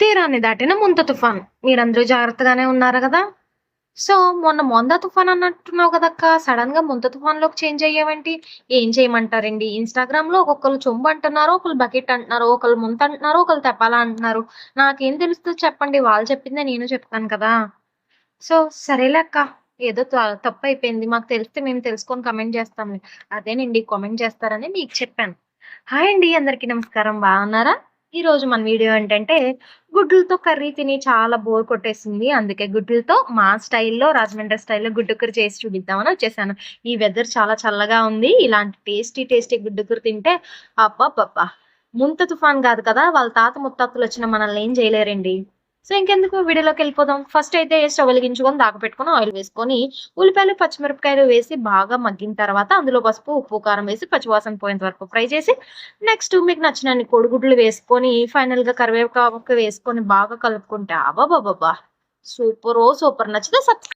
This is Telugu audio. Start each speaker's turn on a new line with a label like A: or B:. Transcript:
A: తీరాన్ని దాటిన ముంత తుఫాన్. మీరందరూ జాగ్రత్తగానే ఉన్నారు కదా? సో మొన్న మొంద తుఫాన్ అన్నట్టున్నావు కదక్క. సడన్గా ముంత తుఫాన్లోకి చేంజ్ అయ్యావంటి? ఏం చేయమంటారండి? ఇన్స్టాగ్రామ్లో ఒక్కొక్కరు చొంబు అంటున్నారు ఒకరు బకెట్ అంటున్నారు ఒకరు ముంత అంటున్నారు ఒకరు తెప్పాల అంటున్నారు. నాకేం తెలుస్తుంది చెప్పండి. వాళ్ళు చెప్పిందే నేను చెప్తాను కదా. సో సరేలే అక్క. ఏదో తప్పు అయిపోయింది మాకు తెలిస్తే మేము తెలుసుకొని కమెంట్ చేస్తాం అదేనండి కామెంట్ చేస్తారని మీకు చెప్పాను. హాయ్ అండి అందరికీ నమస్కారం. బాగున్నారా? ఈ రోజు మన వీడియో ఏంటంటే గుడ్లతో కర్రీ తిని చాలా బోర్ కొట్టేసింది. అందుకే గుడ్లతో మా స్టైల్లో రాజమండ్రి స్టైల్లో గుడ్డు చేసి చూపిద్దామని వచ్చేసాను. ఈ వెదర్ చాలా చల్లగా ఉంది. ఇలాంటి టేస్టీ టేస్టీ గుడ్డు తింటే అబ్బబ్బబ్బా! ముంత తుఫాన్ కాదు కదా వాళ్ళ తాత ముత్తాతలు వచ్చిన మనల్ని ఏం చేయలేరండి? సో ఇంకెందుకు వీడియోలోకి వెళ్ళిపోదాం. ఫస్ట్ అయితే స్టవ్ వెలిగించుకొని దాకపెట్టుకొని ఆయిల్ వేసుకొని ఉల్లిపాయలు పచ్చిమిరపకాయలు వేసి బాగా మగ్గిన తర్వాత అందులో పసుపు ఉప్పు కారం వేసి పచ్చివాసన పోయేంత వరకు ఫ్రై చేసి నెక్స్ట్ మీకు నచ్చినన్ని కోడిగుడ్లు వేసుకొని ఫైనల్గా కరివేపాకు వేసుకొని బాగా కలుపుకుంటే అబాబాబా సూపర్ సూపర్ నచ్చితే సబ్స్క్రైబ్